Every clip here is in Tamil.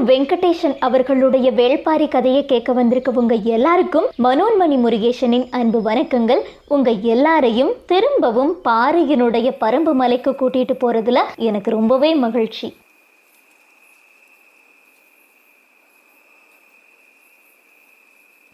வெங்கடேஷன் அவர்களுடைய வேள்பாரி கதையை கேட்க வந்திருக்க உங்க எல்லாருக்கும் மனோன்மணி முருகேசனின் அன்பு வணக்கங்கள். உங்க எல்லாரையும் திரும்பவும் பாறையினுடைய பரம்பு மலைக்கு கூட்டிட்டு போறதுல எனக்கு ரொம்பவே மகிழ்ச்சி.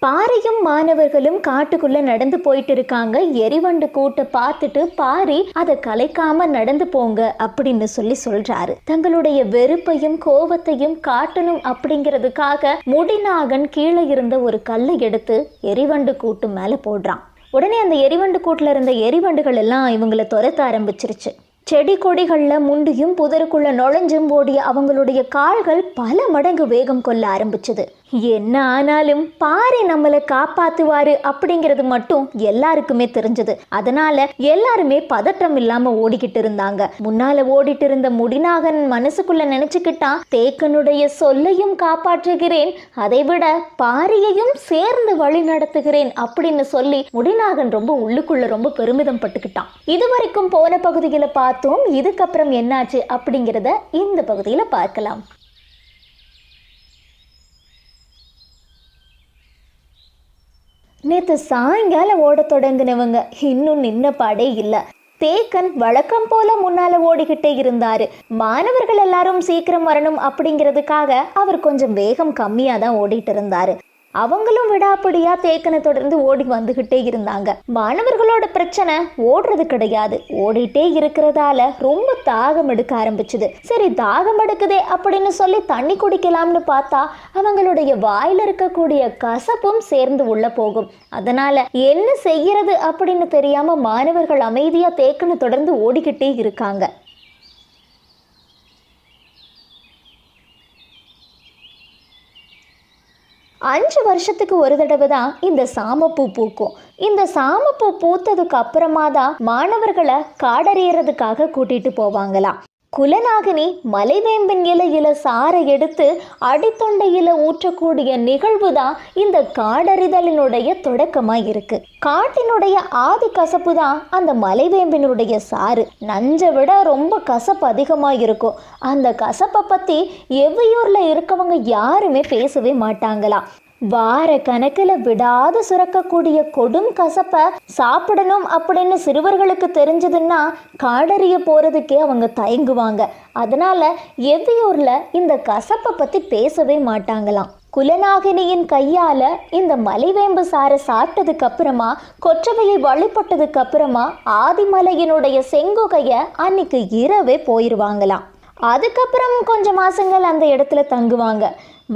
பாரியும் மாணவர்களும் காட்டுக்குள்ள நடந்து போயிட்டு இருக்காங்க எரிவண்டு கூட்ட பார்த்துட்டு பாரி அதை கலைக்காம நடந்து போங்க அப்படின்னு சொல்லி சொல்றாரு. தங்களுடைய வெறுப்பையும் கோபத்தையும் காட்டணும் அப்படிங்கிறதுக்காக முடிநாகன் கீழே இருந்த ஒரு கல்லை எடுத்து எரிவண்டு கூட்டு மேல போடுறான். உடனே அந்த எரிவண்டு கூட்டுல இருந்த எரிவண்டுகள் எல்லாம் இவங்களை துரத்த ஆரம்பிச்சிருச்சு. செடி கொடிகளில் முண்டியும் புதருக்குள்ள நுழைஞ்சும் ஓடிய அவங்களுடைய கால்கள் பல மடங்கு வேகம் கொள்ள ஆரம்பிச்சது. என்ன ஆனாலும் பாரி நம்மளை காப்பாத்துவாரு அப்படிங்கிறது மட்டும் எல்லாருக்குமே தெரிஞ்சது. அதனால எல்லாருமே பதற்றம் இல்லாம ஓடிக்கிட்டு இருந்தாங்க. முன்னால ஓடிட்டு இருந்த முடிநாகன் மனசுக்குள்ள நினைச்சுக்கிட்டான் தேக்கனுடைய சொல்லையும் காப்பாற்றுகிறேன் அதை விட பாரியையும் சேர்ந்து வழி நடத்துகிறேன் அப்படின்னு சொல்லி முடிநாகன் ரொம்ப உள்ளுக்குள்ள ரொம்ப பெருமிதம் பட்டுக்கிட்டான். இதுவரைக்கும் போன பகுதியில் பார்த்தோம் இதுக்கப்புறம் என்னாச்சு அப்படிங்கிறத இந்த பகுதியில பார்க்கலாம். நேற்று சாயங்காலம் ஓடத் தொடங்கினவங்க இன்னும் நின்ன பாடே இல்லை. தேக்கன் வழக்கம் போல முன்னால ஓடிக்கிட்டே இருந்தாரு. மாணவர்கள் எல்லாரும் சீக்கிரம் வரணும் அப்படிங்கிறதுக்காக அவர் கொஞ்சம் வேகம் கம்மியா தான் ஓடிட்டு இருந்தாரு. அவங்களும் விடாப்பிடியா தேக்கனை தொடர்ந்து ஓடி வந்துகிட்டே இருந்தாங்க. மாணவர்களோட பிரச்சனை ஓடுறது கிடையாது. ஓடிட்டே இருக்கிறதால ரொம்ப தாகம் எடுக்க ஆரம்பிச்சுது. சரி தாகம் எடுக்குதே அப்படின்னு சொல்லி தண்ணி குடிக்கலாம்னு பார்த்தா அவங்களுடைய வாயில இருக்கக்கூடிய கசப்பும் சேர்ந்து உள்ள போகும். அதனால என்ன செய்யறது அப்படின்னு தெரியாம மாணவர்கள் அமைதியா தேக்கனை தொடர்ந்து ஓடிக்கிட்டே இருக்காங்க. அஞ்சு வருஷத்துக்கு ஒரு தடவை தான் இந்த சாமப்பூ பூக்கும். இந்த சாமப்பூ பூத்ததுக்கு அப்புறமா தான் மாணவர்களை காடறியறதுக்காக கூட்டிட்டு போவாங்களாம். குலநாகினி மலைவேம்பின் இலையில சாறை எடுத்து அடித்தொண்டையில ஊற்றக்கூடிய நிகழ்வு தான் இந்த காடறிதலினுடைய தொடக்கமாக இருக்கு காட்டினுடைய ஆதி கசப்பு தான் அந்த மலைவேம்பினுடைய சாறு. நஞ்சை விட ரொம்ப கசப்பு அதிகமாக இருக்கும் அந்த கசப்பை பற்றி எவ்வையூரில் இருக்கவங்க யாருமே பேசவே மாட்டாங்களாம் வார கணக்கில் விடாது சுரக்கக்கூடிய கொடும் கசப்பை சாப்பிடணும் அப்படின்னு சிறுவர்களுக்கு தெரிஞ்சதுன்னா காடறிய போகிறதுக்கே அவங்க தயங்குவாங்க. அதனால எவ்வியூரில் இந்த கசப்பை பற்றி பேசவே மாட்டாங்களாம். குலநாகினியின் கையால இந்த மலைவேம்பு சாரை சாப்பிட்டதுக்கு அப்புறமா கொற்றவையை வழிபட்டதுக்கு அப்புறமா ஆதிமலையினுடைய செங்கொகையை அன்னைக்கு இரவே போயிடுவாங்களாம் அதுக்கப்புறம் கொஞ்சம் மாசங்கள் அந்த இடத்துல தங்குவாங்க.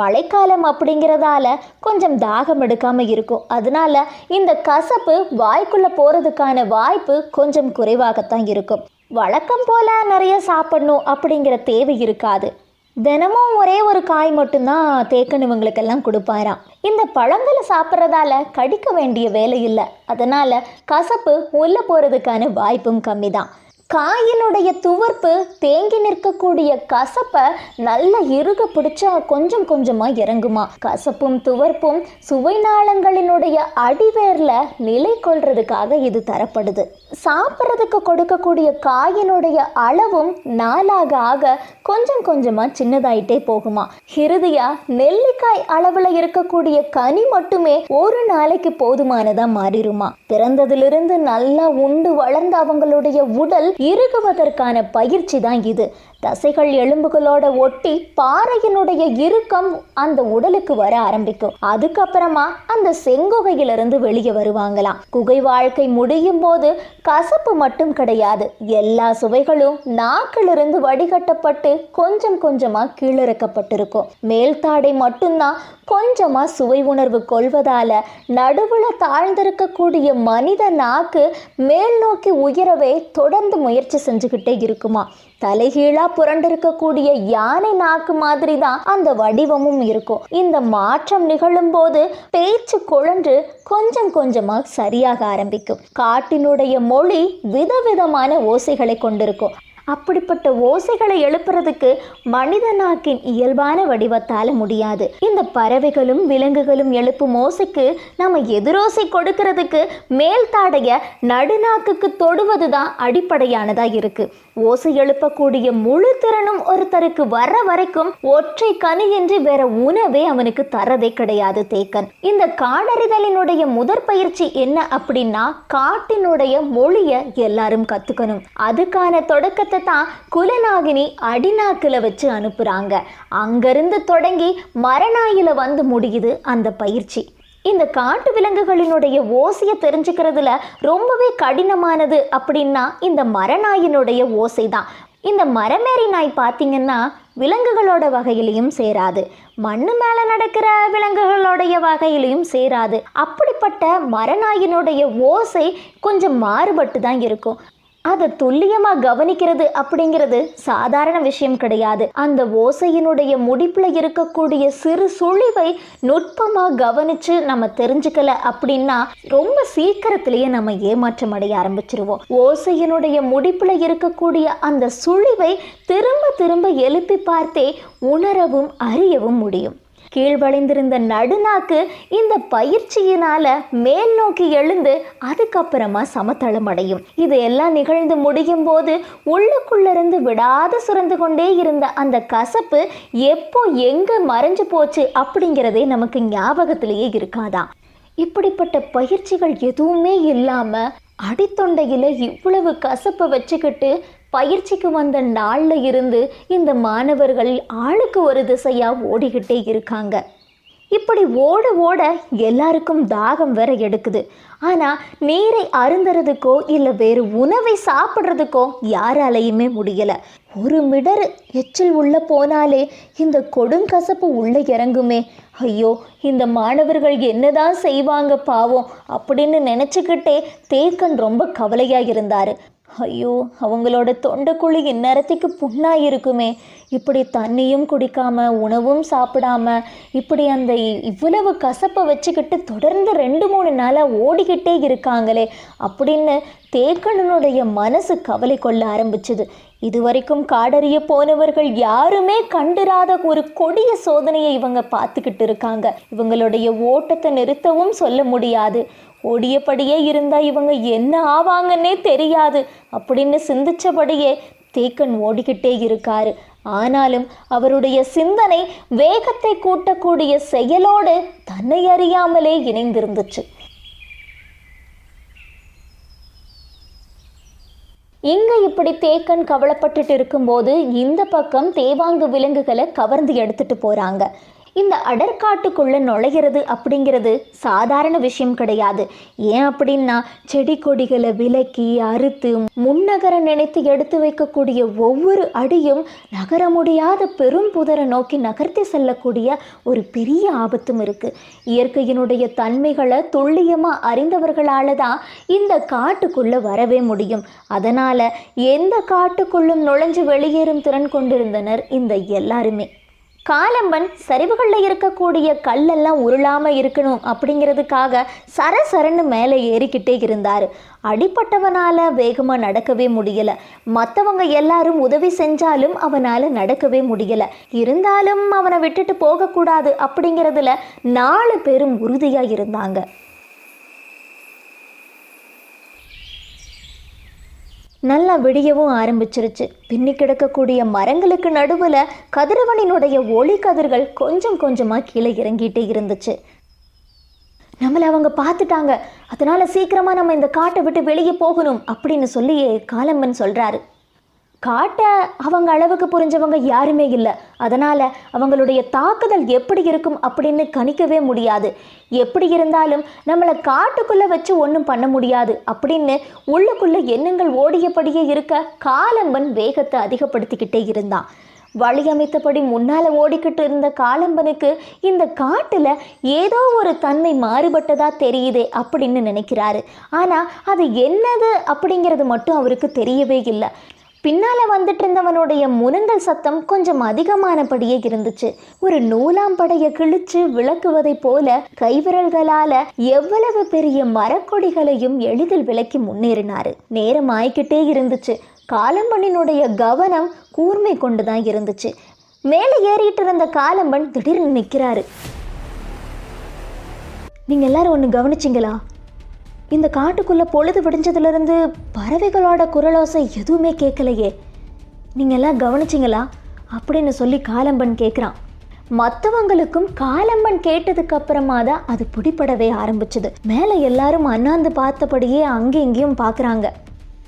மழைக்காலம் அப்படிங்கிறதால கொஞ்சம் தாகம் எடுக்காமல் இருக்கும். அதனால இந்த கசப்பு வாய்க்குள்ளே போகிறதுக்கான வாய்ப்பு கொஞ்சம் குறைவாகத்தான் இருக்கும். வழக்கம் போல் நிறைய சாப்பிடணும் அப்படிங்கிற தேவை இருக்காது. தினமும் ஒரே ஒரு காய் மட்டும்தான் தேக்கன் இவங்களுக்கெல்லாம் கொடுப்பாராம். இந்த பழங்களை சாப்பிட்றதால கடிக்க வேண்டிய வேலை இல்லை. அதனால் கசப்பு உள்ளே போகிறதுக்கான வாய்ப்பும் கம்மி தான் காயினுடைய துவர்ப்பு தேங்கி நிற்கக்கூடிய கசப்பை நல்ல இறுக பிடிச்சா கொஞ்சம் கொஞ்சமாக இறங்குமா. கசப்பும் துவர்ப்பும் சுவை நாளங்களினுடைய அடிவேரில் நிலை கொள்றதுக்காக இது தரப்படுது. சாப்பிட்றதுக்கு கொடுக்கக்கூடிய காயினுடைய அளவும் நாளாக ஆக கொஞ்சம் கொஞ்சமாக சின்னதாயிட்டே போகுமா. இறுதியாக நெல்லிக்காய் அளவில் இருக்கக்கூடிய கனி மட்டுமே ஒரு நாளைக்கு போதுமானதாக மாறிடுமா. பிறந்ததிலிருந்து நல்லா உண்டு வளர்ந்த அவங்களுடைய உடல் இறுகுவதற்கான பயிற்சி தான் இது. தசைகள் எலும்புகளோட ஒட்டி பாறையினுடைய இறுக்கம் அந்த உடலுக்கு வர ஆரம்பிக்கும். அதுக்கப்புறமா அந்த செங்குகையிலிருந்து வெளியே வருவாங்களாம். குகை வாழ்க்கை முடியும் போது கசப்பு மட்டும் கிடையாது. எல்லா சுவைகளும் நாக்கிலிருந்து வடிகட்டப்பட்டு கொஞ்சம் கொஞ்சமா கீழிறக்கப்பட்டிருக்கும். மேல்தாடை மட்டும்தான் கொஞ்சமா சுவை உணர்வு கொள்வதால நடுவுல தாழ்ந்திருக்கக்கூடிய மனித நாக்கு மேல் நோக்கி உயரவே தொடர்ந்து முயற்சி செஞ்சுக்கிட்டே இருக்குமா. தலைகீழா புரண்டிருக்கக்கூடிய யானை நாக்கு மாதிரி தான் அந்த வடிவமும் இருக்கும். இந்த மாற்றம் நிகழும் போது பேச்சு குழன்று கொஞ்சம் கொஞ்சமாக சரியாக ஆரம்பிக்கும். காட்டினுடைய மொழி விதவிதமான ஓசைகளை கொண்டிருக்கும். அப்படிப்பட்ட ஓசைகளை எழுப்புறதுக்கு மனித நாக்கின் இயல்பான வடிவத்தால முடியாது. இந்த பறவைகளும் விலங்குகளும் எழுப்பும் ஓசைக்கு நம்ம எதிரோசை கொடுக்கறதுக்கு மேல் தாடைய நடுநாக்குக்கு தொடுவது தான் அடிப்படையானதா இருக்கு. ஓசை எழுப்பக்கூடிய முழு திறனும் ஒருத்தருக்கு வர வரைக்கும் ஒற்றை கனி என்று வேற உணவே அவனுக்கு தரதே கிடையாது தேக்கன். இந்த காடறிதலினுடைய முதற் பயிற்சி என்ன அப்படின்னா காட்டினுடைய மொழியை எல்லாரும் கத்துக்கணும். அதுக்கான தொடக்கத்தை தான் குலநாகினி அடிநாக்குல வச்சு அனுப்புறாங்க. அங்கிருந்து தொடங்கி மரநாயில வந்து முடியுது அந்த பயிற்சி. இந்த காட்டு விலங்குகளினுடைய ஓசையை தெரிஞ்சுக்கிறதுல ரொம்பவே கடினமானது அப்படின்னா இந்த மரநாயினுடைய ஓசை தான் இந்த மரமேறி நாய் பார்த்திங்கன்னா விலங்குகளோட வகையிலையும் சேராது. மண்ணு மேலே நடக்கிற விலங்குகளுடைய வகையிலையும் சேராது. அப்படிப்பட்ட மரநாயினுடைய ஓசை கொஞ்சம் மாறுபட்டு தான் இருக்கும். அதை துல்லியமாக கவனிக்கிறது அப்படிங்கிறது சாதாரண விஷயம் கிடையாது. அந்த ஓசையினுடைய முடிப்பில் இருக்கக்கூடிய சிறு சுழிவை நுட்பமாக கவனித்து நம்ம தெரிஞ்சுக்கல அப்படின்னா ரொம்ப சீக்கிரத்திலேயே நம்ம ஏமாற்றம் அடைய ஆரம்பிச்சிருவோம். ஓசையினுடைய முடிப்பில் இருக்கக்கூடிய அந்த சுழிவை திரும்ப திரும்ப எழுப்பி பார்த்தே உணரவும் அறியவும் முடியும். கீழ்வளைந்திருந்த நடுநாக்கு இந்த பயிற்சியினால மேல் நோக்கி எழுந்து அதுக்கப்புறமா சமத்தளம் அடையும். இது எல்லாம் நிகழ்ந்து முடியும் போது உள்ளுக்குள்ளிருந்து விடாது சுரந்து கொண்டே இருந்த அந்த கசப்பு எப்போ எங்க மறைஞ்சு போச்சு அப்படிங்கிறதே நமக்கு ஞாபகத்திலேயே இருக்காதான் இப்படிப்பட்ட பயிற்சிகள் எதுவுமே இல்லாம அடித்தொண்டையில இவ்வளவு கசப்பை வச்சுக்கிட்டு பயிற்சிக்கு வந்த நாளில் இருந்து இந்த மாணவர்கள் ஆளுக்கு ஒரு திசையாக ஓடிக்கிட்டே இருக்காங்க. இப்படி ஓட ஓட எல்லாருக்கும் தாகம் வேற எடுக்குது. ஆனால் நீரை அருந்துறதுக்கோ இல்லை வேறு உணவை சாப்பிட்றதுக்கோ யாராலையுமே முடியலை. ஒரு மிடர் எச்சில் உள்ள போனாலே இந்த கொடுங்கசப்பு உள்ளே இறங்குமே. ஐயோ இந்த மாணவர்கள் என்னதான் செய்வாங்க பாவம் அப்படின்னு நினச்சிக்கிட்டே தேக்கன் ரொம்ப கவலையாக இருந்தார். ஐயோ அவங்களோட தொண்டைக்குழி இந்நேரத்துக்கு புண்ணாக இருக்குமே இப்படி தண்ணியும் குடிக்காம உணவும் சாப்பிடாம இப்படி அந்த இவ்வளவு கசப்பை வச்சுக்கிட்டு தொடர்ந்து ரெண்டு மூணு நாளாக ஓடிக்கிட்டே இருக்காங்களே. அப்படின்னு தேக்கணனுடைய மனசு கவலை கொள்ள ஆரம்பிச்சது. இதுவரைக்கும் காடறிய போனவர்கள் யாருமே கண்டிராத ஒரு கொடிய சோதனையை இவங்க பார்த்துக்கிட்டு இருக்காங்க. இவங்களுடைய ஓட்டத்தை நிறுத்தவும் சொல்ல முடியாது. ஓடியபடியே இருந்தா இவங்க என்ன ஆவாங்கன்னே தெரியாது. அப்படின்னு சிந்திச்சபடியே தேக்கன் ஓடிக்கிட்டே இருக்காரு. ஆனாலும் அவருடைய சிந்தனை வேகத்தை கூட்டக்கூடிய செயலோடு தன்னை அறியாமலே இணைந்திருந்துச்சு. இங்க இப்படி தேக்கன் கவலைப்பட்டுட்டு இருக்கும்போது இந்த பக்கம் தேவாங்கு விலங்குகளை கவர்ந்து எடுத்துட்டு போறாங்க. இந்த அடற்காட்டுக்குள்ளே நுழையிறது அப்படிங்கிறது சாதாரண விஷயம் கிடையாது. ஏன் அப்படின்னா செடி கொடிகளை விலக்கி அறுத்து முன்னகர நினைத்து எடுத்து வைக்கக்கூடிய ஒவ்வொரு அடியும் நகர முடியாத பெரும் புதரை நோக்கி நகர்த்தி செல்லக்கூடிய ஒரு பெரிய ஆபத்தும் இருக்குது இயற்கையினுடைய தன்மைகளை துல்லியமாக அறிந்தவர்களால் தான் இந்த காட்டுக்குள்ளே வரவே முடியும். அதனால் எந்த காட்டுக்குள்ளும் நுழைஞ்சு வெளியேறும் திறன் கொண்டிருந்தனர் இந்த எல்லாருமே. காலம்பன் சரிவுகளில் இருக்கக்கூடிய கல்லெல்லாம் உருளாமல் இருக்கணும் அப்படிங்கிறதுக்காக சரசரன்னு மேலே ஏறிக்கிட்டே இருந்தார். அடிப்பட்டவனால் வேகமாக நடக்கவே முடியலை. மற்றவங்க எல்லாரும் உதவி செஞ்சாலும் அவனால் நடக்கவே முடியலை. இருந்தாலும் அவனை விட்டுட்டு போகக்கூடாது அப்படிங்கிறதுல நாலு பேரும் உறுதியாக இருந்தாங்க நல்லா விடியவும் ஆரம்பிச்சிருச்சு. பின்னி கிடக்கக்கூடிய மரங்களுக்கு நடுவில் கதிரவனினுடைய ஒளி கதிர்கள் கொஞ்சம் கொஞ்சமாக கீழே இறங்கிட்டே இருந்துச்சு. நம்மளை அவங்க பார்த்துட்டாங்க. அதனால சீக்கிரமாக நம்ம இந்த காட்டை விட்டு வெளியே போகணும் அப்படின்னு சொல்லி காலம்மன் சொல்கிறாரு காட்டை அவங்க அளவுக்கு புரிஞ்சவங்க யாருமே இல்லை. அதனால் அவங்களுடைய தாக்குதல் எப்படி இருக்கும் அப்படின்னு கணிக்கவே முடியாது. எப்படி இருந்தாலும் நம்மளை காட்டுக்குள்ளே வச்சு ஒன்றும் பண்ண முடியாது. அப்படின்னு உள்ளுக்குள்ளே எண்ணங்கள் ஓடியபடியே இருக்க காலம்பன் வேகத்தை அதிகப்படுத்திக்கிட்டே இருந்தான். வழியமைத்தபடி முன்னால் ஓடிக்கிட்டு இருந்த காலம்பனுக்கு இந்த காட்டில் ஏதோ ஒரு தன்மை மாறுபட்டதாக தெரியுதே அப்படின்னு நினைக்கிறாரு. ஆனால் அது என்னது அப்படிங்கிறது மட்டும் அவருக்கு தெரியவே இல்லை. பின்னால் வந்துட்டு இருந்தவனுடைய முனங்கல் சத்தம் கொஞ்சம் அதிகமானபடியே இருந்துச்சு. ஒரு நூலாம் படையை கிழிச்சு விளக்குவதைப் போல கைவிரல்களால எவ்வளவு பெரிய மரக்கொடிகளையும் எளிதில் விலக்கி முன்னேறினாரு. நேரம் ஆய்கிட்டே இருந்துச்சு. காலம்பனினுடைய கவனம் கூர்மை கொண்டு தான் இருந்துச்சு. மேலே ஏறிட்டு இருந்த காலம்பன் திடீர்னு நிற்கிறாரு. நீங்கள் எல்லாரும் ஒன்று கவனிச்சிங்களா? இந்த காட்டுக்குள்ள பொழுது விடிஞ்சதுலேருந்து பறவைகளோட குரலோசை எதுவுமே கேட்கலையே. நீங்க எல்லாம் கவனிச்சிங்களா? அப்படின்னு சொல்லி காலம்பன் கேட்குறான். மற்றவங்களுக்கும் காலம்பன் கேட்டதுக்கு அப்புறமா தான் அது பிடிபடவே ஆரம்பிச்சது. மேலே எல்லாரும் அண்ணாந்து பார்த்தபடியே அங்கே இங்கேயும் பார்க்குறாங்க.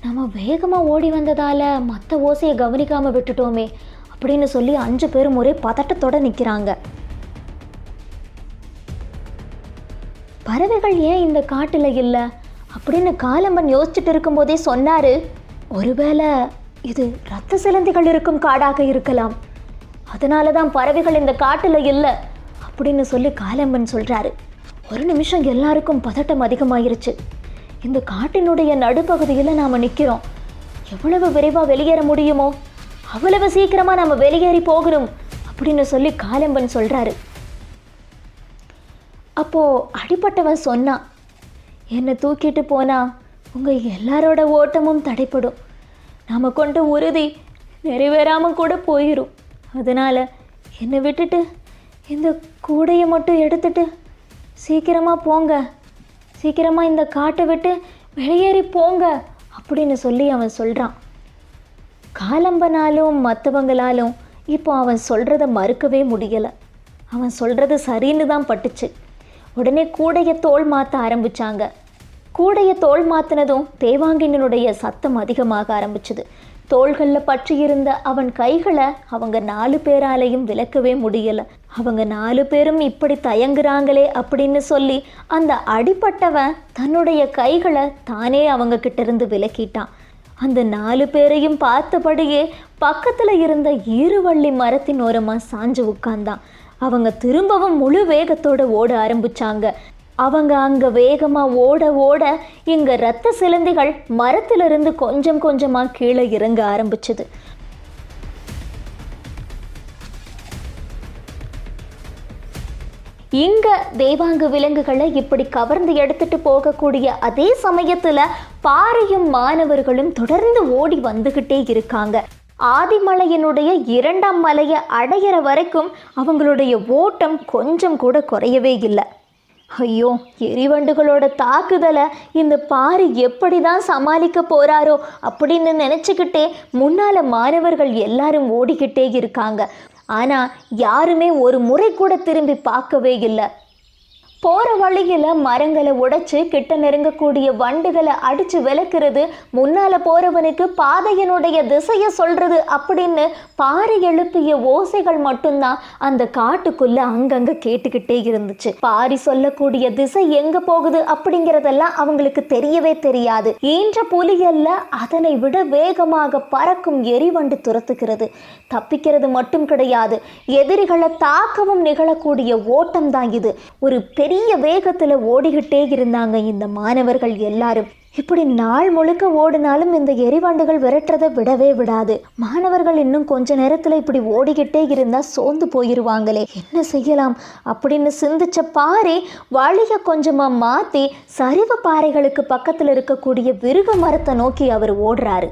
நம்ம வேகமாக ஓடி வந்ததால் மற்ற ஓசையை கவனிக்காமல் விட்டுட்டோமே அப்படின்னு சொல்லி அஞ்சு பேரும் ஒரே பதட்டத்தோட நிற்கிறாங்க பறவைகள் ஏன் இந்த காட்டில் இல்லை? அப்படின்னு காலம்பன் யோசிச்சுட்டு இருக்கும்போதே சொன்னார் ஒருவேளை இது ரத்த சிலந்திகள் இருக்கும் காடாக இருக்கலாம். அதனால தான் பறவைகள் இந்த காட்டில் இல்லை அப்படின்னு சொல்லி காலம்பன் சொல்கிறாரு ஒரு நிமிஷம் எல்லாருக்கும் பதட்டம் அதிகமாயிருச்சு. இந்த காட்டினுடைய நடுப்பகுதியில் நாம் நிற்கிறோம் எவ்வளவு விரைவாக வெளியேற முடியுமோ அவ்வளவு சீக்கிரமாக நம்ம வெளியேறி போகிறோம் அப்படின்னு சொல்லி காலம்பன் சொல்கிறாரு அப்போது அடிப்பட்டவன் சொன்னான் என்னை தூக்கிட்டு போனால் உங்கள் எல்லாரோட ஓட்டமும் தடைப்படும். நாம் கொண்ட உறுதி நிறைவேறாமல் கூட போயிடும் அதனால் என்னை விட்டுட்டு இந்த கூடையை மட்டும் எடுத்துட்டு சீக்கிரமாக போங்க. சீக்கிரமாக இந்த காட்டை விட்டு வெளியேறி போங்க அப்படின்னு சொல்லி அவன் சொல்கிறான் காலம்பனாலும் மற்றவங்களாலும் இப்போ அவன் சொல்கிறத மறுக்கவே முடியலை. அவன் சொல்கிறது சரின்னு தான் பட்டுச்சு. உடனே கூடைய தோல் மாற்ற ஆரம்பிச்சாங்க. கூடைய தோல் மாற்றினதும் தேவாங்கினனுடைய சத்தம் அதிகமாக ஆரம்பிச்சது. தோள்களில் பற்றியிருந்த அவன் கைகளை அவங்க நாலு பேராலையும் விலக்கவே முடியலை. அவங்க நாலு பேரும் இப்படி தயங்குறாங்களே அப்படின்னு சொல்லி அந்த அடிப்பட்டவன் தன்னுடைய கைகளை தானே அவங்க கிட்டேருந்து விலக்கிட்டான். அந்த நாலு பேரையும் பார்த்தபடியே பக்கத்தில் இருந்த ஈருவள்ளி மரத்தின் ஓரமாக சாஞ்சு உட்கார்ந்தான். அவங்க திரும்பவும் முழு வேகத்தோடு ஓட ஆரம்பிச்சாங்க. அவங்க அங்கே வேகமாக ஓட ஓட இங்கே ரத்த சிலந்திகள் மரத்திலிருந்து கொஞ்சம் கொஞ்சமாக கீழே இறங்க ஆரம்பிச்சது. இங்க தேவாங்கு விலங்குகளை இப்படி கவர்ந்து எடுத்துட்டு போகக்கூடிய அதே சமயத்துல பாறையும் மாணவர்களும் தொடர்ந்து ஓடி வந்துகிட்டே இருக்காங்க. ஆதிமலையினுடைய இரண்டாம் மலையை அடையிற வரைக்கும் அவங்களுடைய ஓட்டம் கொஞ்சம் கூட குறையவே இல்லை. ஐயோ எரிவண்டுகளோட தாக்குதலை இந்த பாரி எப்படி தான் சமாளிக்க போறாரோ அப்படின்னு நினச்சிக்கிட்டே முன்னால மாணவர்கள் எல்லாரும் ஓடிக்கிட்டே இருக்காங்க. ஆனால் யாருமே ஒரு முறை கூட திரும்பி பார்க்கவே இல்லை. போகிற வழியில் மரங்களை உடைச்சு கிட்ட நெருங்கக்கூடிய வண்டுகளை அடித்து விளக்குறது முன்னால் போகிறவனுக்கு பாதையினுடைய திசையை சொல்கிறது அப்படின்னு பாறை எழுப்பிய ஓசைகள் மட்டும்தான் அந்த காட்டுக்குள்ளே அங்கங்கே கேட்டுக்கிட்டே இருந்துச்சு. பாரி சொல்லக்கூடிய திசை எங்கே போகுது அப்படிங்கிறதெல்லாம் அவங்களுக்கு தெரியவே தெரியாது. ஈன்ற புலியல்ல அதனை விட வேகமாக பறக்கும் எரிவண்டு துரத்துக்கிறது தப்பிக்கிறது மட்டும் கிடையாது. எதிரிகளை தாக்கவும் நிகழக்கூடிய ஓட்டம் தான் இது. ஒரு பெரிய வேகத்தில் ஓடிக்கிட்டே இருந்தாங்க இந்த மாணவர்கள் எல்லாரும். இப்படி நாள் முழுக்க ஓடினாலும் இந்த எரிவாண்டுகள் விரட்டுறதை விடவே விடாது. மாணவர்கள் இன்னும் கொஞ்ச நேரத்தில் இப்படி ஓடிக்கிட்டே இருந்தால் சோர்ந்து போயிடுவாங்களே என்ன செய்யலாம்? அப்படின்னு சிந்திச்ச பாறை வழியை கொஞ்சமாக மாற்றி சரிவு பாறைகளுக்கு பக்கத்தில் இருக்கக்கூடிய விருக மரத்தை நோக்கி அவர் ஓடுறாரு.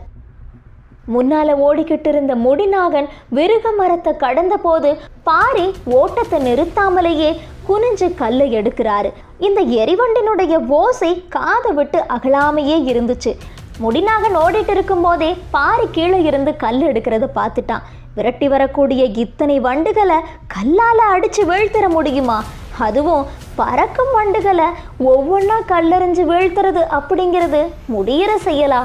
முன்னால ஓடிக்கிட்டு இருந்த முடிநாகன் விருக மரத்தை கடந்த போது பாரி ஓட்டத்தை நிறுத்தாமலேயே குனிஞ்சு கல்லை எடுக்கிறாரு. இந்த எரிவண்டினுடைய ஓசை காதை விட்டு அகலாமையே இருந்துச்சு. முடிநாகன் ஓடிட்டு இருக்கும்போதே பாரி கீழே இருந்து கல் எடுக்கிறத பார்த்துட்டான். விரட்டி வரக்கூடிய இத்தனை வண்டுகளை கல்லால் அடித்து வீழ்த்திட முடியுமா? அதுவும் பறக்கும் வண்டுகளை ஒவ்வொன்றா கல்லறிஞ்சு வீழ்த்துறது அப்படிங்கிறது முடியிற செய்யலா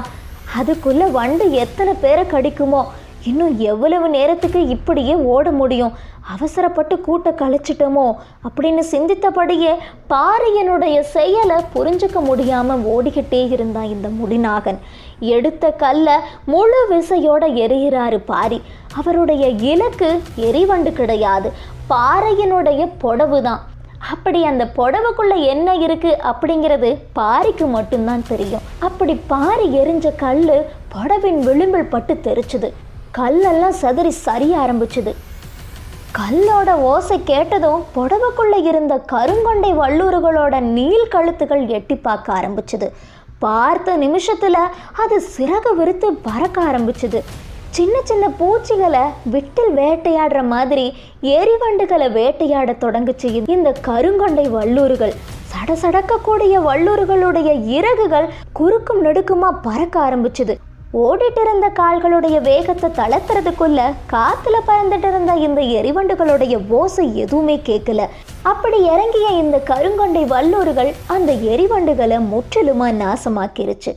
அதுக்குள்ள வண்டு எத்தனை பேரை கடிக்குமோ? இன்னும் எவ்வளவு நேரத்துக்கு இப்படியே ஓட முடியும்? அவசரப்பட்டு கூட்ட கழிச்சிட்டோமோ அப்படின்னு சிந்தித்தபடியே பாறையனுடைய செயலை புரிஞ்சுக்க முடியாம ஓடிக்கிட்டே இருந்தான் இந்த முடிநாகன். எடுத்த கல்லை முழு விசையோட எரிகிறாரு பாரி. அவருடைய இலக்கு எரிவண்டு கிடையாது. பாறையனுடைய புடவு தான் அப்படி அந்த புடவைக்குள்ள என்ன இருக்கு அப்படிங்கிறது பாரிக்கு மட்டும்தான் தெரியும். அப்படி பாரி எரிஞ்ச கல் புடவின் விளிம்பில் பட்டு தெரிச்சுது. கல்லெல்லாம் சதுரி சரிய ஆரம்பிச்சுது. கல்லோட ஓசை கேட்டதும் புடவைக்குள்ளே இருந்த கருங்கொண்டை வல்லூறுகளோட நீள் கழுத்துகள் எட்டி பார்க்க ஆரம்பிச்சுது. பார்த்த நிமிஷத்துல அது சிறகு விரித்து பறக்க ஆரம்பிச்சுது. சின்ன சின்ன பூச்சிகளை விட்டில் வேட்டையாடுற மாதிரி எரிவண்டுகளை வேட்டையாட தொடங்குச்சு இந்த கருங்கொண்டை வல்லூறுகள் சடசடக்கக்கூடிய வல்லூர்களுடைய இறகுகள் குறுக்கும் நெடுக்குமா பறக்க ஆரம்பிச்சுது. ஓடிட்டு இருந்த கால்களுடைய வேகத்தை தளர்த்துறதுக்குள்ள காத்துல பறந்துட்டு இருந்த இந்த எரிவண்டுகளுடைய ஓசை எதுவுமே கேட்கல. அப்படி இறங்கிய இந்த கருங்கொண்டை வல்லூர்கள் அந்த எரிவண்டுகளை முற்றிலுமா நாசமாக்கிருச்சு.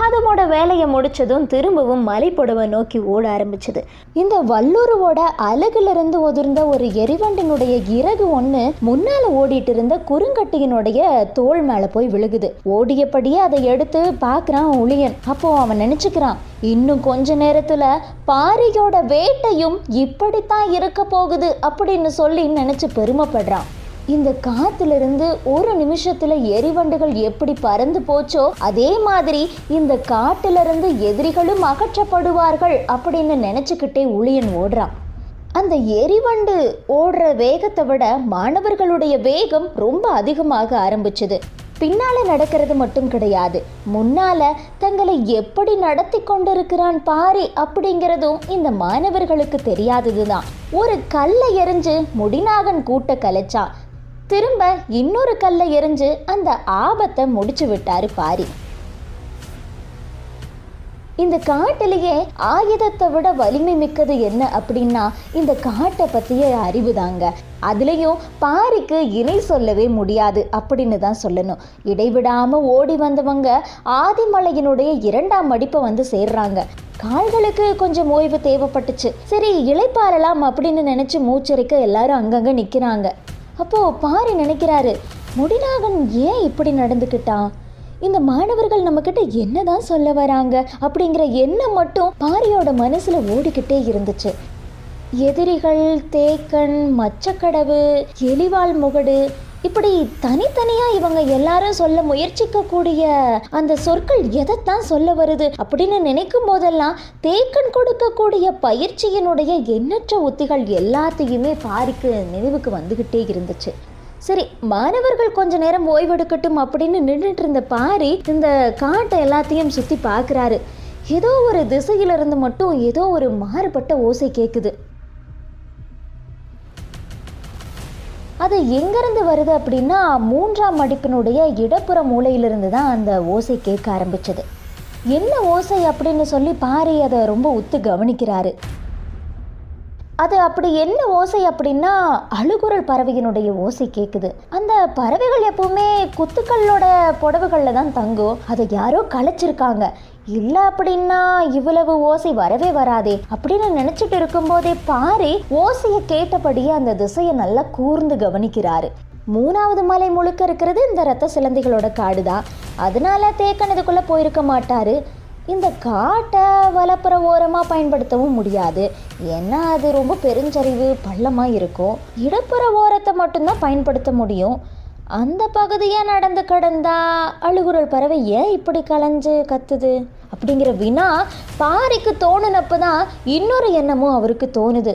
அதோட வேலையை முடிச்சதும் திரும்பவும் மலைப்புடவை நோக்கி ஓட ஆரம்பிச்சது. இந்த வல்லூருவோட அலகுல உதிர்ந்த ஒரு எரிவண்டினுடைய இறகு ஒன்று முன்னால் ஓடிட்டு இருந்த குறுங்கட்டியினுடைய தோள் மேலே போய் விழுகுது. ஓடியபடியே அதை எடுத்து பார்க்குறான் உளியன் அப்போ அவன் நினச்சிக்கிறான் இன்னும் கொஞ்ச நேரத்துல பாரியோட வேட்டையும் இப்படித்தான் இருக்க போகுது அப்படின்னு சொல்லி நினைச்சு பெருமைப்படுறான். இந்த காத்திலிருந்து ஒரு நிமிஷத்துல எரிவண்டுகள் எப்படி பறந்து போச்சோ அதே மாதிரி இந்த காட்டிலிருந்து எதிரிகளும் அகற்றப்படுவார்கள் அப்படின்னு நினைச்சுக்கிட்டே உளியன் ஓடுறான். அந்த எரிவண்டு ஓடுற வேகத்தை விட மாணவர்களுடைய வேகம் ரொம்ப அதிகமாக ஆரம்பிச்சது. பின்னால நடக்கிறது மட்டும் கிடையாது. முன்னால தங்களை எப்படி நடத்தி கொண்டிருக்கிறான் பாரி அப்படிங்கிறதும் இந்த மாணவர்களுக்கு தெரியாததுதான். ஒரு கல்லை எறிஞ்சு முடிநாகன் கூட்ட கலைச்சான். திரும்ப இன்னொரு கல்லை எரிஞ்சு அந்த ஆபத்தை முடிச்சு விட்டாரு பாரி. இந்த காட்டிலேயே ஆயுதத்தை விட வலிமை மிக்கது என்ன அப்படின்னா இந்த காட்டை பற்றிய அறிவு தாங்க. அதுலேயும் பாரிக்கு இணை சொல்லவே முடியாது அப்படின்னு தான் சொல்லணும். இடைவிடாமல் ஓடி வந்தவங்க ஆதிமலையினுடைய இரண்டாம் மடிப்பை வந்து சேர்றாங்க. கால்களுக்கு கொஞ்சம் ஓய்வு தேவைப்பட்டுச்சு. சரி இளைப்பாறலாம் அப்படின்னு நினச்சி மூச்சரிக்க எல்லாரும் அங்கங்கே நிற்கிறாங்க அப்போது பாரி நினைக்கிறாரு முடிநாகன் ஏன் இப்படி நடந்துக்கிட்டான் இந்த மாணவர்கள் நம்மக்கிட்ட என்னதான் சொல்ல வராங்க? அப்படிங்கிற எண்ணம் மட்டும் பாரியோட மனசுல ஓடிக்கிட்டே இருந்துச்சு. எதிரிகள் தேக்கன் மச்சக்கடவு எலிவால் முகடு இப்படி தனித்தனியா இவங்க எல்லாரும் சொல்ல முயற்சிக்கக்கூடிய அந்த சொற்கள் எதைத்தான் சொல்ல வருது அப்படின்னு நினைக்கும் போதெல்லாம் தேக்கன் கொடுக்கக்கூடிய பயிற்சியினுடைய எண்ணற்ற உத்திகள் எல்லாத்தையுமே பாரிக்கு நினைவுக்கு வந்துகிட்டே இருந்துச்சு. சரி மாணவர்கள் கொஞ்ச நேரம் ஓய்வெடுக்கட்டும் அப்படின்னு நின்றுட்டு இருந்த பாரி இந்த காட்டை எல்லாத்தையும் சுற்றி பார்க்குறாரு. ஏதோ ஒரு திசையிலிருந்து மட்டும் ஏதோ ஒரு மாறுபட்ட ஓசை கேட்குது அது எங்கேருந்து வருது அப்படின்னா மூன்றாம் மடிப்பினுடைய இடப்புற மூலையிலிருந்து தான் அந்த ஓசை கேட்க ஆரம்பிச்சது. என்ன ஓசை அப்படின்னு சொல்லி பாரி அதை ரொம்ப உத்து கவனிக்கிறாரு. அது அப்படி என்ன ஓசை அப்படின்னா அழுகுரல் பறவையினுடைய ஓசை கேட்குது. அந்த பறவைகள் எப்பவுமே குத்துக்களோட புடவுகளில் தான் தங்கும். அதை யாரோ களைச்சிருக்காங்க இல்லை அப்படின்னா இவ்வளவு ஓசை வரவே வராதே அப்படின்னு நினச்சிட்டு இருக்கும்போதே பாரி ஓசையை கேட்டபடியே அந்த திசையை நல்லா கூர்ந்து கவனிக்கிறாரு. மூணாவது மலை முழுக்க இருக்கிறது இந்த ரத்த சிலந்திகளோட காடு தான் அதனால தேக்கன் இதுக்குள்ளே போயிருக்க மாட்டாரு. இந்த காட்டை வலப்புற ஓரமாக பயன்படுத்தவும் முடியாது. ஏன்னா அது ரொம்ப பெருஞ்சரிவு பள்ளமாக இருக்கும். இடப்புற ஓரத்தை மட்டும்தான் பயன்படுத்த முடியும். அந்த பகுதியாக நடந்து கடந்தா அழுகுரல் பறவை ஏன் இப்படி கலைஞ்சு கத்துது? அப்படிங்கிற வினா பாரிக்கு தோணுனப்ப தான் இன்னொரு எண்ணமும் அவருக்கு தோணுது.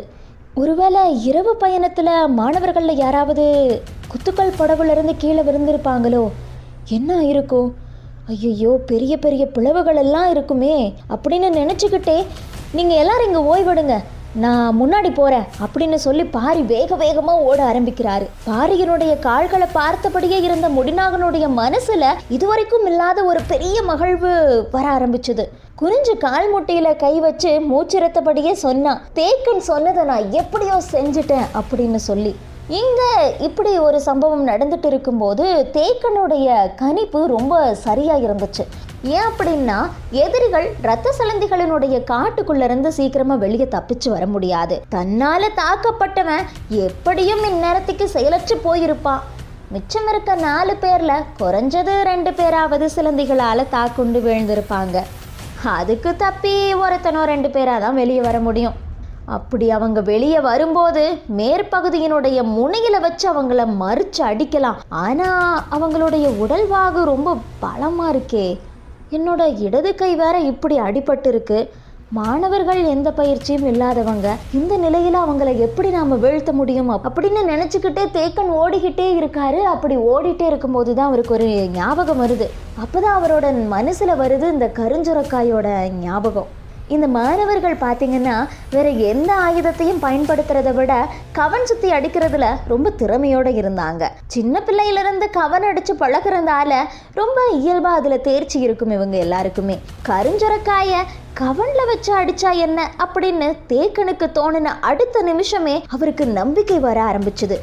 ஒருவேளை இரவு பயணத்தில் மாணவர்களில் யாராவது குத்துக்கள் புடவுலேருந்து கீழே விழுந்திருப்பாங்களோ? என்ன இருக்கும் ஐயையோ பெரிய பெரிய பிளவுகள் எல்லாம் இருக்குமே அப்படின்னு நினச்சிக்கிட்டே நீங்கள் எல்லோரும் இங்கே ஓய்வெடுங்க. நான் முன்னாடி போகிறேன் அப்படின்னு சொல்லி பாரி வேக வேகமாக ஓட ஆரம்பிக்கிறாரு. பாரியினுடைய கால்களை பார்த்தபடியே இருந்த முடிநாகனுடைய மனசில் இதுவரைக்கும் இல்லாத ஒரு பெரிய மகிழ்வு வர ஆரம்பிச்சது. குறிஞ்சு கால் முட்டையில் கை வச்சு மூச்சிரத்தபடியே சொன்னான் தேக்கன் சொன்னதை நான் எப்படியோ செஞ்சுட்டேன் அப்படின்னு சொல்லி. இங்கே இப்படி ஒரு சம்பவம் நடந்துட்டு இருக்கும்போது தேக்கனுடைய கணிப்பு ரொம்ப சரியாக இருந்துச்சு. ஏன் அப்படின்னா எதிரிகள் ரத்த சலந்திகளினுடைய காட்டுக்குள்ளேருந்து சீக்கிரமாக வெளியே தப்பிச்சு வர முடியாது. தன்னால் தாக்கப்பட்டவன் எப்படியும் இந்நேரத்துக்கு செயலற்று போயிருப்பான். மிச்சம் இருக்க நாலு பேரில் குறைஞ்சது ரெண்டு பேராவது சிலந்திகளால் தாக்குண்டு விழுந்திருப்பாங்க. அதுக்கு தப்பி ஒருத்தனோ ரெண்டு பேராக தான் வெளியே வர முடியும். அப்படி அவங்க வெளியே வரும்போது மேற்பகுதியினுடைய முனையில் வச்சு அவங்கள மறிச்சு அடிக்கலாம். ஆனால் அவங்களுடைய உடல்வாகு ரொம்ப பலமாக இருக்கே. என்னோட இடது கை வேற இப்படி அடிபட்டு இருக்கு மாணவர்கள் எந்த பயிற்சியும் இல்லாதவங்க இந்த நிலையில அவங்கள எப்படி நாம வீழ்த்த முடியும் அப்படின்னு நினைச்சுக்கிட்டே தேக்கன் ஓடிக்கிட்டே இருக்காரு. அப்படி ஓடிட்டே இருக்கும்போது தான் அவருக்கு ஒரு ஞாபகம் வருது. அப்பதான் அவரோட மனசுல வருது இந்த கருஞ்சுரக்காயோட ஞாபகம். இந்த மாணவர்கள் பார்த்தீங்கன்னா வேற எந்த ஆயுதத்தையும் பயன்படுத்துறதை விட கவன் சுத்தி அடிக்கிறதுல ரொம்ப திறமையோட இருந்தாங்க. சின்ன பிள்ளையிலிருந்து கவன் அடித்து பழகிறதால ரொம்ப இயல்பாக அதில் தேர்ச்சி இருக்கும் இவங்க எல்லாருக்குமே. கருஞ்சொரக்காய கவன்ல வச்சு அடிச்சா என்ன அப்படின்னு தேக்கனுக்கு தோணின அடுத்த நிமிஷமே அவருக்கு நம்பிக்கை வர ஆரம்பிச்சது.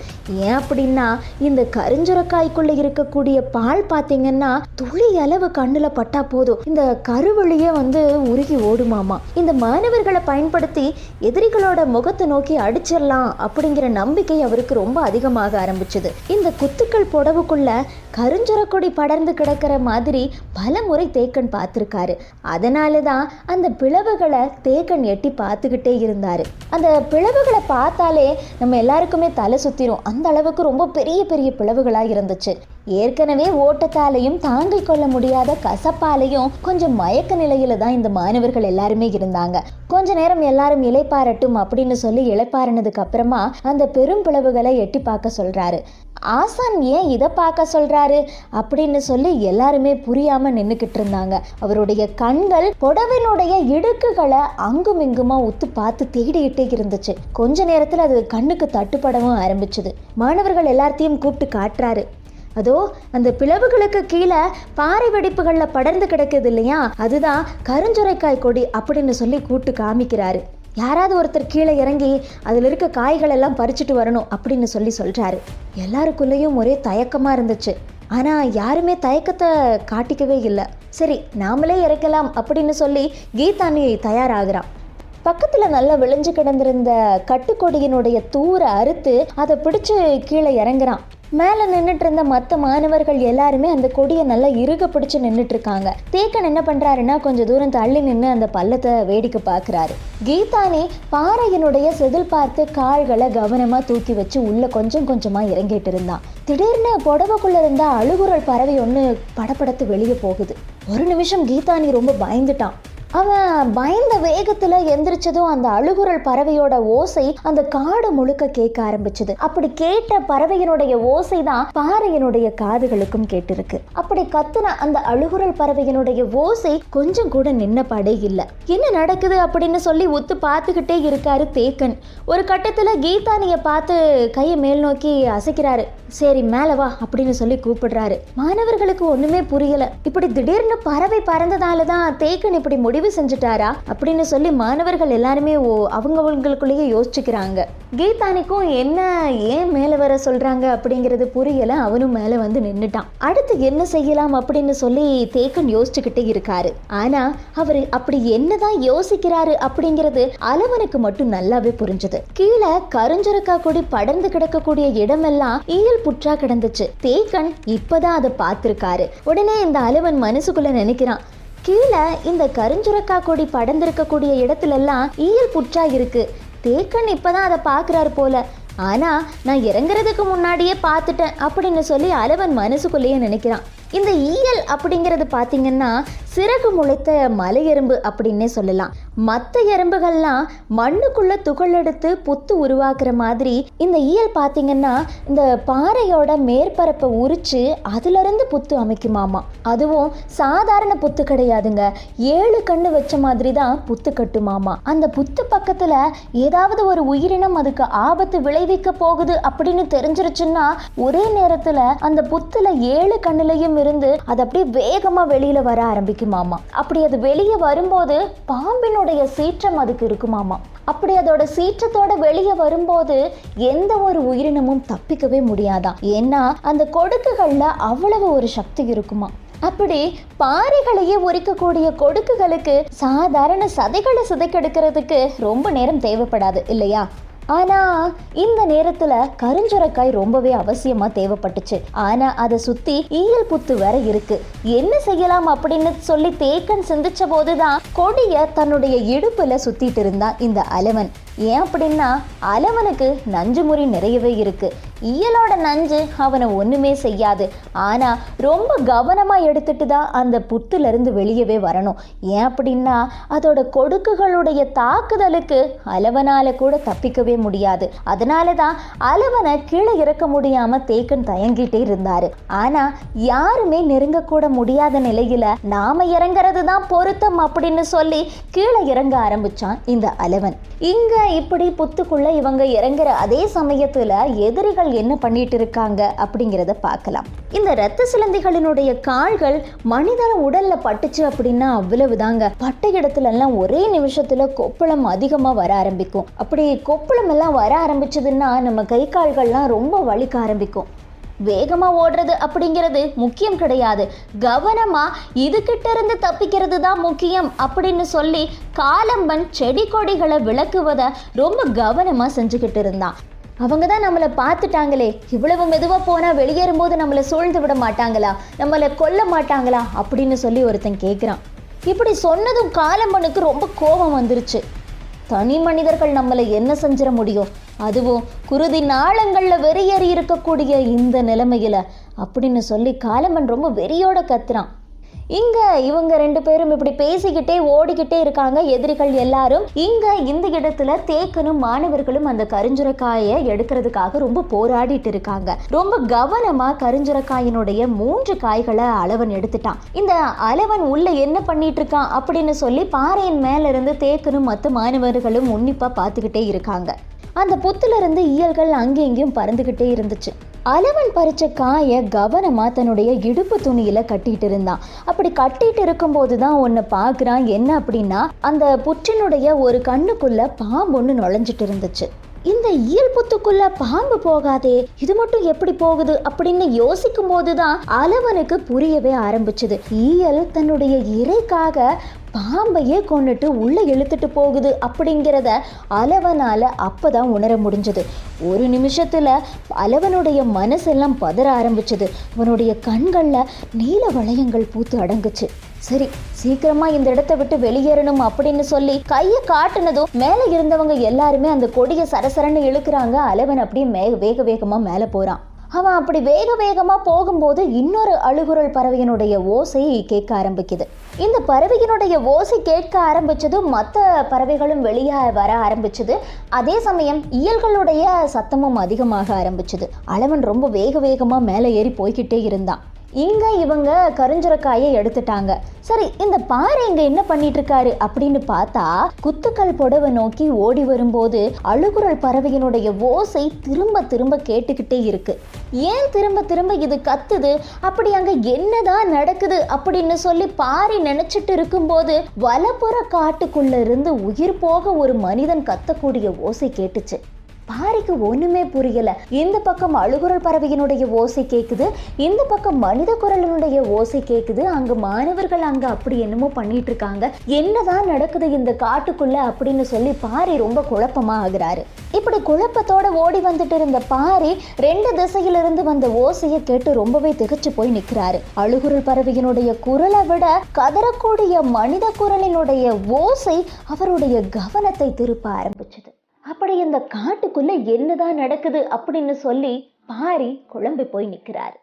ஏன் அப்படின்னா இந்த கருஞ்சுரக்காய்க்குள்ள இருக்கக்கூடிய பால் பார்த்தீங்கன்னா துளி அளவு கண்ணுல பட்டா போதும். இந்த கருவழியே வந்து உருகி ஓடுமாமா. இந்த மாணவர்களை பயன்படுத்தி எதிரிகளோட முகத்தை நோக்கி அடிச்சிடலாம் அப்படிங்கிற நம்பிக்கை அவருக்கு ரொம்ப அதிகமாக ஆரம்பிச்சது. இந்த குத்துக்கள் புடவுக்குள்ள கருஞ்சுரக்கொடி படர்ந்து கிடக்கிற மாதிரி பல முறை தேக்கன் பார்த்துருக்காரு அதனால தான் அந்த பிளவுகளை தேக்கன் எட்டி பார்த்துக்கிட்டே இருந்தார். அந்த பிளவுகளை பார்த்தாலே நம்ம எல்லாருக்குமே தலை சுற்றிடும் அந்த அளவுக்கு ரொம்ப பெரிய பெரிய பிளவுகளாக இருந்துச்சு. ஏற்கனவே ஓட்டத்தாலையும் தாங்கிக் கொள்ள முடியாத கசப்பாலையும் கொஞ்சம் மயக்க நிலையில தான் இந்த மாணவர்கள் எல்லாருமே இருந்தாங்க. கொஞ்ச நேரம் எல்லாரும் இலைப்பாரட்டும் அப்படின்னு சொல்லி இலைப்பாரினதுக்கு அப்புறமா அந்த பெரும் பிளவுகளை எட்டி பார்க்க சொல்றாரு. ஆசான் ஏன் இதை பார்க்க சொல்கிறாரு அப்படின்னு சொல்லி எல்லாருமே புரியாமல் நின்றுக்கிட்டு இருந்தாங்க. அவருடைய கண்கள் புடவினுடைய இடுக்குகளை அங்கும் இங்குமா உத்து பார்த்து தேடிக்கிட்டே இருந்துச்சு. கொஞ்ச நேரத்தில் அது கண்ணுக்கு தட்டுப்படவும் ஆரம்பிச்சுது. மாணவர்கள் எல்லாத்தையும் கூப்பிட்டு காட்டுறாரு. அதோ அந்த பிளவுகளுக்கு கீழே பாறை வெடிப்புகளில் படர்ந்து கிடக்குது இல்லையா? அதுதான் கருஞ்சுரைக்காய் கொடி அப்படின்னு சொல்லி கூட்டு காமிக்கிறாரு. யாராவது ஒருத்தர் கீழே இறங்கி அதில் இருக்க காய்கள் எல்லாம் பறிச்சுட்டு வரணும் அப்படின்னு சொல்லி சொல்கிறாரு எல்லாருக்குள்ளேயும் ஒரே தயக்கமாக இருந்துச்சு. ஆனால் யாருமே தயக்கத்தை காட்டிக்கவே இல்லை. சரி நாமளே இறக்கலாம் அப்படின்னு சொல்லி கீதானி தயாராகிறான். பக்கத்தில் நல்லா விளைஞ்சு கிடந்திருந்த கட்டுக்கொடியினுடைய தூரை அறுத்து அதை பிடிச்சு கீழே இறங்குறான். மேலே நின்றுட்டு இருந்த மற்ற மாணவர்கள் எல்லாருமே அந்த கொடியை நல்லா இறுக பிடிச்சு நின்றுட்டு இருக்காங்க தேக்கன் என்ன பண்ணுறாருன்னா கொஞ்சம் தூரம் தள்ளி நின்று அந்த பள்ளத்தை வேடிக்கை பார்க்குறாரு. கீதானி பாறையினுடைய செதில் பார்த்து கால்களை கவனமாக தூக்கி வச்சு உள்ள கொஞ்சம் கொஞ்சமாக இறங்கிட்டு இருந்தான். திடீர்னு புடவைக்குள்ள இருந்த அழுகுரல் பறவை ஒன்று படப்படத்து வெளியே போகுது. ஒரு நிமிஷம் கீதானி ரொம்ப பயந்துட்டான். அவன் பயந்த வேகத்துல எந்திரிச்சதும் அந்த அழுகுரல் பறவையோட ஓசை அந்த காடு முழுக்க கேட்க ஆரம்பிச்சது. அப்படி கேட்ட பறவையினுடைய ஓசை தான் பாறையினுடைய காதுகளுக்கும் கேட்டிருக்கு. அப்படி கத்துன அந்த அழுகுரல் பறவையினுடைய ஓசை கொஞ்சம் கூட நின்னபாடே இல்லை. என்ன நடக்குது அப்படின்னு சொல்லி ஒத்து பார்த்துக்கிட்டே இருக்காரு தேக்கன். ஒரு கட்டத்துல கீதானிய பார்த்து கையை மேல் நோக்கி அசைக்கிறாரு. சரி மேல வா அப்படின்னு சொல்லி கூப்பிடுறாரு. மாணவர்களுக்கு ஒண்ணுமே புரியல. இப்படி திடீர்னு பறவை பறந்ததால தான் தேக்கன் இப்படி முடிவு செஞ்சுட்டாரா அப்படின்னு சொல்லி மாணவர்கள் எல்லாருமே ஓ அவங்கவுங்களுக்குள்ளேயே யோசிச்சுக்கிறாங்க. கீதானிக்கும் என்ன ஏன் மேலே வர சொல்றாங்க அப்படிங்கிறது புரியல அவனும் மேலே வந்து நின்னுட்டான். அடுத்து என்ன செய்யலாம் அப்படின்னு சொல்லி தேக்கன் யோசிச்சுக்கிட்டே இருக்காரு. ஆனால் அவர் அப்படி என்னதான் யோசிக்கிறாரு அப்படிங்கிறது அளவனுக்கு மட்டும் நல்லாவே புரிஞ்சது. கீழே கருஞ்சரக்கா கொடி படர்ந்து கிடக்கக்கூடிய இடமெல்லாம் ஈயல் புற்றா கிடந்துச்சு. தேக்கன் இப்பதான் அதை பார்த்திருக்காரு. உடனே இந்த அளவன் மனசுக்குள்ள நினைக்கிறான் கீழே இந்த கருஞ்சுரக்கா கொடி படர்ந்திருக்கக்கூடிய இடத்துலெல்லாம் ஈயல் புற்றா இருக்கு. தேக்கன் இப்பதான் அதை பார்க்குறாரு போல. ஆனால் நான் இறங்குறதுக்கு முன்னாடியே பார்த்துட்டேன் அப்படின்னு சொல்லி அலவன் மனசுக்குள்ளேயே நினைக்கிறான். இந்த ஈயல் அப்படிங்கிறது பார்த்தீங்கன்னா சிறகு முளைத்த மலை எறும்பு அப்படின்னே சொல்லலாம். மற்ற எறும்புகள்லாம் மண்ணுக்குள்ள துகள் எடுத்து புத்து உருவாக்குற மாதிரி இந்த ஈயல் பார்த்தீங்கன்னா இந்த பாறையோட மேற்பரப்பை உரிச்சு அதுலேருந்து புத்து அமைக்குமாமா. அதுவும் சாதாரண புத்து கிடையாதுங்க. ஏழு கண்ணு வச்ச மாதிரி தான் புத்து கட்டுமாமா. அந்த புத்து பக்கத்தில் ஏதாவது ஒரு உயிரினம் அதுக்கு ஆபத்து விளைவிக்க போகுது அப்படின்னு தெரிஞ்சிருச்சுன்னா ஒரே நேரத்தில் அந்த புத்துல ஏழு கண்ணுலையும் இருந்து அது அப்படியே வேகமாக வெளியில் வர ஆரம்பிக்கும் ஆரம்பிக்குமாமா அப்படி அது வெளியே வரும்போது பாம்பினுடைய சீற்றம் அதுக்கு இருக்குமாமா அப்படி அதோட சீற்றத்தோட வெளியே வரும்போது எந்த ஒரு உயிரினமும் தப்பிக்கவே முடியாதாம் ஏன்னா அந்த கொடுக்குகள்ல அவ்வளவு ஒரு சக்தி இருக்குமா? அப்படி பாறைகளையே உரிக்கக்கூடிய கொடுக்குகளுக்கு சாதாரண சதைகளை சிதைக்கெடுக்கிறதுக்கு ரொம்ப நேரம் தேவைப்படாது இல்லையா? ஆனா இந்த நேரத்துல கருஞ்சுரக்காய் ரொம்பவே அவசியமா தேவைப்பட்டுச்சு. ஆனா அதை சுத்தி ஈயல் புத்து வேற இருக்கு. என்ன செய்யலாம் அப்படின்னு சொல்லி தேக்கன் சிந்திச்ச போதுதான் கொடிய தன்னுடைய இடுப்புல சுத்திட்டு இருந்தான் இந்த அலவன். ஏன் அப்படின்னா அலவனுக்கு நஞ்சு முறி நிறையவே இருக்கு. இயலோட நஞ்சு அவனை ஒன்றுமே செய்யாது. ஆனால் ரொம்ப கவனமாக எடுத்துட்டு தான் அந்த புத்துலேருந்து வெளியவே வரணும். ஏன் அப்படின்னா அதோட கொடுக்குகளுடைய தாக்குதலுக்கு அலவனால் கூட தப்பிக்கவே முடியாது. அதனால தான் அலவனை கீழே இறக்க முடியாம தேக்கன் தயங்கிட்டே இருந்தாரு. ஆனா யாருமே நெருங்கக்கூட முடியாத நிலையில நாம இறங்குறது தான் பொருத்தம் அப்படின்னு சொல்லி கீழே இறங்க ஆரம்பிச்சான் இந்த அலவன். இங்க இப்படி புத்துக்குள்ள இவங்க இறங்குற அதே சமயத்துல எதிரிகள் என்ன பண்ணிட்டு இருக்காங்க அப்படிங்கிறத பார்க்கலாம். இந்த ரத்த சிலந்திகளினுடைய கால்கள் மனிதன உடல்ல பட்டுச்சு அப்படின்னா அவ்வளவுதாங்க. பட்ட இடத்துல எல்லாம் ஒரே நிமிஷத்துல கொப்பளம் அதிகமா வர ஆரம்பிக்கும். அப்படி கொப்பளம் எல்லாம் வர ஆரம்பிச்சதுன்னா நம்ம கை கால்கள்லாம் ரொம்ப வலிக்க ஆரம்பிக்கும். வேகமா ஓடுறது அப்படிங்கிறது முக்கியம் கிடையாது. கவனமா இதுகிட்ட இருந்து தப்பிக்கிறது தான் முக்கியம் அப்படின்னு சொல்லி காலம்பன் செடி கொடிகளை விளக்குவதை ரொம்ப கவனமா செஞ்சுக்கிட்டு இருந்தான். அவங்க தான் நம்மளை பார்த்துட்டாங்களே. இவ்வளவு மெதுவாக போனால் வெளியேறும்போது நம்மளை சூழ்ந்து விட மாட்டாங்களா? நம்மளை கொல்ல மாட்டாங்களா? அப்படின்னு சொல்லி ஒருத்தன் கேட்குறான் இப்படி சொன்னதும் காலம்பனுக்கு ரொம்ப கோபம் வந்துருச்சு. தனி மனிதர்கள் நம்மளை என்ன செஞ்சிட முடியும்? அதுவும் குருதி நாளங்களில் வெறியேறி இருக்கக்கூடிய இந்த நிலைமையில். அப்படின்னு சொல்லி காலமன் ரொம்ப வெறியோட கத்துறான். இங்க இவங்க ரெண்டு பேரும் இப்படி பேசிக்கிட்டே ஓடிக்கிட்டே இருக்காங்க எதிரிகள் எல்லாரும். இங்க இந்த இடத்துல தேக்கனும் மாணவர்களும் அந்த கருஞ்சுரக்காயை எடுக்கிறதுக்காக ரொம்ப போராடிட்டு இருக்காங்க. ரொம்ப கவனமா கருஞ்சுரக்காயினுடைய மூன்று காய்களை அளவன் எடுத்துட்டான். இந்த அளவன் உள்ள என்ன பண்ணிட்டு இருக்கான் அப்படின்னு சொல்லி பாறையின் மேல இருந்து தேக்கனும் மற்ற மாணவர்களும் உன்னிப்பா பார்த்துக்கிட்டே இருக்காங்க. அந்த புத்துல இயல்கள் ஈயல்கள் அங்கேயும் இங்கேயும் பறந்துக்கிட்டே இருந்துச்சு. அலவன் பறித்த காயை கவனமாக தன்னுடைய இடுப்பு துணியில் கட்டிகிட்டு இருந்தான். அப்படி கட்டிகிட்டு இருக்கும்போது தான் ஒன்று பார்க்குறான் என்ன அப்படின்னா அந்த புற்றினுடைய ஒரு கண்ணுக்குள்ளே பாம்பு ஒன்று நுழைஞ்சிட்டு இருந்துச்சு. இந்த இயல்புத்துக்குள்ள பாம்பு போகாதே. இது மட்டும் எப்படி போகுது அப்படின்னு யோசிக்கும் போதுதான் அளவனுக்கு புரியவே ஆரம்பிச்சது. ஈயல் தன்னுடைய இறைக்காக பாம்பையே கொண்டுட்டு உள்ளே இழுத்துட்டு போகுது அப்படிங்கிறத அளவனால் அப்போ தான் உணர முடிஞ்சது. ஒரு நிமிஷத்தில் அளவனுடைய மனசெல்லாம் பதற ஆரம்பிச்சது. அவனுடைய கண்களில் நீல வளையங்கள் பூத்து அடங்குச்சு. சரி சீக்கிரமா இந்த இடத்தை விட்டு வெளியேறணும் அப்படின்னு சொல்லி கையை காட்டுனதும் மேலே இருந்தவங்க எல்லாருமே அந்த கொடியை சரசரன்னு இழுக்கிறாங்க. அலவன் அப்படியே மே வேக வேகமா மேலே போறான். அவன் அப்படி வேக வேகமா போகும்போது இன்னொரு அழுகுரல் பறவையினுடைய ஓசை கேட்க ஆரம்பிக்குது. இந்த பறவையினுடைய ஓசை கேட்க ஆரம்பிச்சதும் மற்ற பறவைகளும் வெளியே வர ஆரம்பிச்சது. அதே சமயம் இயல்களுடைய சத்தமும் அதிகமாக ஆரம்பிச்சது. அளவன் ரொம்ப வேக வேகமா மேலே ஏறி போய்கிட்டே இருந்தான். இங்கே இவங்க கருஞ்சுரக்காயை எடுத்துட்டாங்க. சரி இந்த பாறை இங்க என்ன பண்ணிட்டு இருக்காரு அப்படின்னு பார்த்தா குத்துக்கல் புடவை நோக்கி ஓடி வரும்போது அழுகுரல் பறவையினுடைய ஓசை திரும்ப திரும்ப கேட்டுக்கிட்டே இருக்கு. ஏன் திரும்ப திரும்ப இது கத்துது? அப்படி அங்க என்னதான் நடக்குது அப்படின்னு சொல்லி பாறை நினைச்சிட்டு இருக்கும்போது வலப்புற காட்டுக்குள்ள இருந்து உயிர் போக ஒரு மனிதன் கத்தக்கூடிய ஓசை கேட்டுச்சு. பாரிக்கு ஒண்ணுமே புரியல. இந்த பக்கம் அழுகுரல் பறவையினுடைய ஓசை கேட்குது இந்த பக்கம் மனித குரலினுடைய ஓசை கேட்குது அங்க மாணவர்கள் அங்க அப்படி என்னமோ பண்ணிட்டு இருக்காங்க. என்னதான் நடக்குது இந்த காட்டுக்குள்ள அப்படின்னு சொல்லி பாரி ரொம்ப குழப்பமா ஆகுறாரு. இப்படி குழப்பத்தோட ஓடி வந்துட்டு இருந்த பாரி ரெண்டு திசையிலிருந்து வந்த ஓசையை கேட்டு ரொம்பவே திகச்சு போய் நிற்கிறாரு அழுகுரல் பறவையினுடைய குரலை விட கதறக்கூடிய மனித குரலினுடைய ஓசை அவருடைய கவனத்தை திருப்ப ஆரம்பிச்சது. அப்படி இந்த காட்டுக்குள்ள என்னதான் நடக்குது அப்படின்னு சொல்லி பாரி குழம்பி போய் நிற்கிறாரு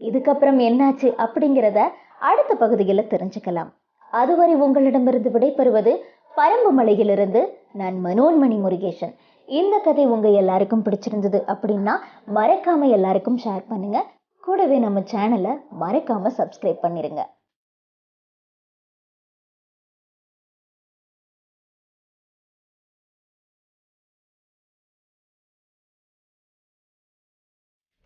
இதுக்கப்புறம் என்னாச்சு அப்படிங்கிறத அடுத்த பகுதியில் தெரிஞ்சுக்கலாம். அதுவரை உங்களிடமிருந்து விடைபெறுவது பரம்பு மலையிலிருந்து நான் மனோன்மணி முருகேசன். இந்த கதை உங்கள் எல்லாருக்கும் பிடிச்சிருந்தது அப்படின்னா மறக்காமல் எல்லாருக்கும் ஷேர் பண்ணுங்கள் கூடவே நம்ம சேனலை மறக்காமல் சப்ஸ்கிரைப் பண்ணிடுங்க